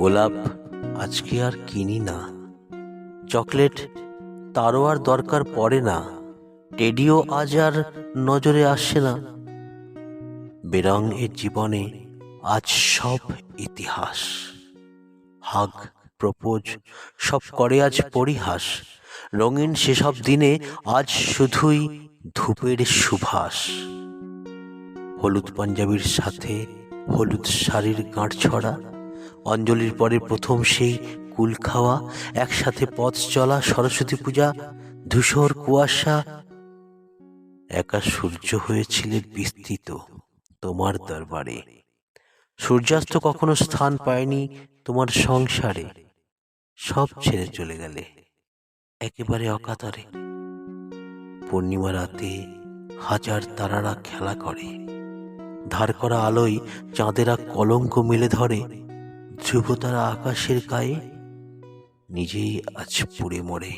গোলাপ আজকে আর কিনি না। চকলেট তারও আর দরকার পড়ে না। টেডিও আজ আর নজরে আসছে না। বেরং এর জীবনে আজ সব ইতিহাস। হাগ প্রপোজ সব করে আজ পরিহাস। রঙিন সেসব দিনে আজ শুধুই ধূপের সুভাষ হলুদ পাঞ্জাবির সাথে হলুদ শাড়ির গাঁট ছড়া অঞ্জলির পরে প্রথম সেই কুল খাওয়া, একসাথে পথ চলা, সরস্বতী পূজা, ধূসর কুয়াশা। একা সূর্য হয়েছিলে বিস্তৃত তোমার দরবারে। সূর্যাস্ত কখনো স্থান পায়নি তোমার সংসারে। সব ছেড়ে চলে গেলে একেবারে অকাতরে। পূর্ণিমা রাতে হাজার তারারা খেলা করে। ধার করা আলোয় চাঁদেরা কলঙ্ক মেলে ধরে। ধ্রুবতারা আকাশের গায়ে নিজেই আজ পুড়ে মরে।